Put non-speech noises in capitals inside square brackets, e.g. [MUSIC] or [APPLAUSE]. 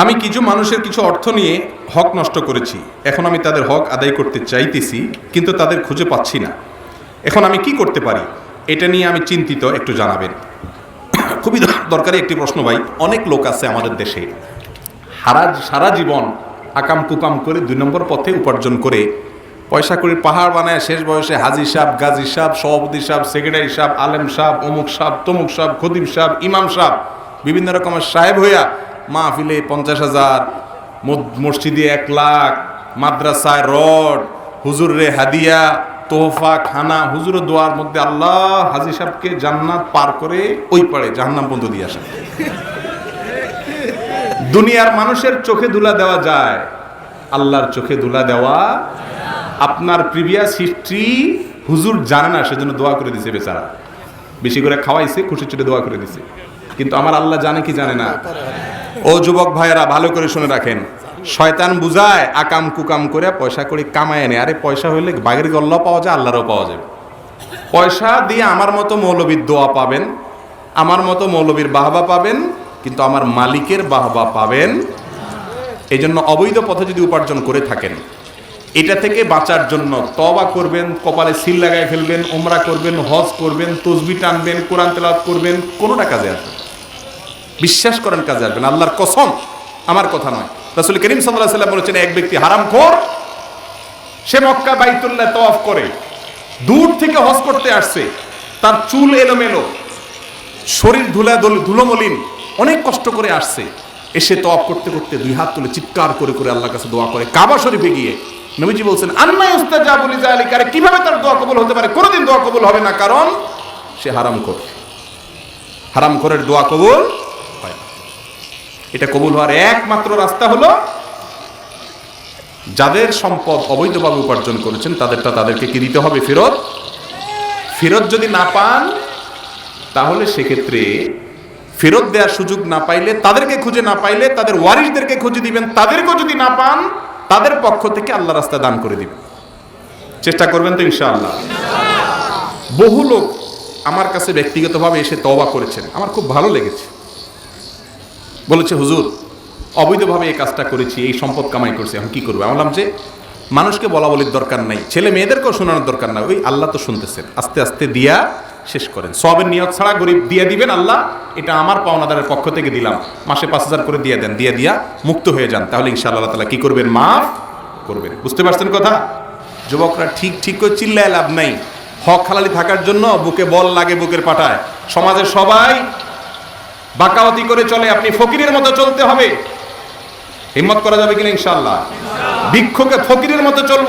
আমি কিছু মানুষের কিছু অর্থ নিয়ে হক নষ্ট করেছি। এখন আমি তাদের হক আদায় করতে চাইতেছি, কিন্তু তাদের খুঁজে পাচ্ছি না। এখন আমি কি করতে পারি? এটা নিয়ে আমি চিন্তিত, একটু জানাবেন। [COUGHS] খুবই দরকারি একটি প্রশ্ন ভাই। অনেক লোক আছে আমাদের দেশে। হারা সারা জীবন আকাম কুকাম করে দুই নম্বর পথে উপার্জন করে, পয়সা করে পাহাড় বানায়, শেষ বয়সে হাজি সাহ গাজী সাহ সভাপতি সাহ সেক্রেটারি সাহ আলেম সাহ অমুক সাহ তমুক সাহ খতিব সাহ ইমাম সাহ বিভিন্ন রকমের সাহেব হইয়া মাহফিলে পঞ্চাশ হাজার মসজিদে এক লাখ, মাদ্রাসায় রড, হুজুর রে হাদিয়া, তোহফা, খানা হুজুর দোয়ার মধ্যে আল্লাহ হাজি সাহেবকে জান্নাত পার করে ওই পারে জাহান্নাম বন্ধ দিয়ে আসে। দুনিয়ার মানুষের চোখে ধুলা দেওয়া যায়, আল্লাহর চোখে ধুলা দেওয়া আপনার প্রিভিয়াস হিস্ট্রি হুজুর জানে না, সেজন্য দোয়া করে দিছে বেচারা। বেশি করে খাওয়াইছে খুশি চুটে দোয়া করে দিছে। কিন্তু আমার আল্লাহ জানে কি জানে না? ও যুবক ভাইয়েরা, ভালো করে শুনে রাখেন। শয়তান বুঝায়, আকাম কুকাম করে পয়সা করে কামায় এনে। আরে পয়সা হইলে বাঘের গল্ল পাওয়া যায়, আল্লাহরও পাওয়া যাবে। পয়সা দিয়ে আমার মতো মৌলবীর দোয়া পাবেন, আমার মতো মৌলবীর বাহবা পাবেন, কিন্তু আমার মালিকের বাহবা পাবেন। এই জন্য অবৈধ পথে যদি উপার্জন করে থাকেন, এটা থেকে বাঁচার জন্য তবা করবেন, কপালে সিল লাগায় ফেলবেন ওমরা করবেন, হজ করবেন, তসবি টানবেন, কোরআন তেলাওয়াত করবেন কোনোটা কাজে আসবে। বিশ্বাস করেন কাজে আসবেন আল্লাহর কসম, আমার কথা নয়। রাসুল করিম সাল্লাহ সাল্লাম বলেছেন, এক ব্যক্তি হারাম খোর, সে মক্কা বাইতুল্লাহ তওয়াফ করে, দূর থেকে হজ করতে আসছে, তার চুল এলোমেলো, শরীর ধুলা ধুলোমলিন, অনেক কষ্ট করে আসছে, এসে তওয়াফ করতে করতে দুই হাত তুলে চিৎকার করে করে আল্লাহর কাছে দোয়া করে, কাবা শরীফে গিয়ে নবীজি বলছেন আন্নাই উস্তাজাবুল লিজালিকা আরে কীভাবে তার দোয়া কবুল হতে পারে? কোনোদিন দোয়া কবুল হবে না, কারণ সে হারাম করে হারাম করের দোয়া কবুল এটা কবুল হওয়ার একমাত্র রাস্তা হলো যাদের সম্পদ অবৈধভাবে উপার্জন করেছেন, তাদেরটা তাদেরকে কি দিতে হবে? ফেরত? ফেরত যদি না পান, তাহলে সেক্ষেত্রে ফেরত দেওয়ার সুযোগ না পাইলে, তাদেরকে খুঁজে না পাইলে, তাদের ওয়ারিশদেরকে খুঁজে দিবেন, তাদেরকেও যদি না পান, তাদের পক্ষ থেকে আল্লাহ রাস্তা দান করে দিবেন। চেষ্টা করবেন তো ইনশাআল্লাহ। বহু লোক আমার কাছে ব্যক্তিগতভাবে এসে তওবা করেছেন। আমার খুব ভালো লেগেছে। বলেছে, হুজুর, অবৈধভাবে এই কাজটা করেছি, এই সম্পদ কামাই করছি, এখন কি করব? বললাম যে, মানুষকে বলা বলির দরকার নাই, ছেলে মেয়েদেরকেও শোনানোর দরকার নাই, ওই আল্লাহ তো শুনতেছেন, আস্তে আস্তে দিয়া শেষ করেন। সবের নিয়ত ছাড়া গরিব দিয়ে দিবেন আল্লাহ, এটা আমার পাওনাদারের পক্ষ থেকে দিলাম, মাসে পাঁচ হাজার করে দিয়ে দেন, দিয়ে দিয়া মুক্ত হয়ে যান, তাহলে ইনশাআল্লাহ তালা কি করবেন? মাফ করবেন। বুঝতে পারছেন কথা? যুবকরা ঠিক ঠিক করে চিল্লায় লাভ নাই। হক হালালি থাকার জন্য বুকে বল লাগে বুকের পাটায়। সমাজের সবাই বাকাওয়াতি করে চলে, আপনি ফকিরের মতো চলতে হবে। হিম্মত করা যাবে কিনা ইনশাল্লাহ ভিক্ষুকে ফকিরের মতো চলবো।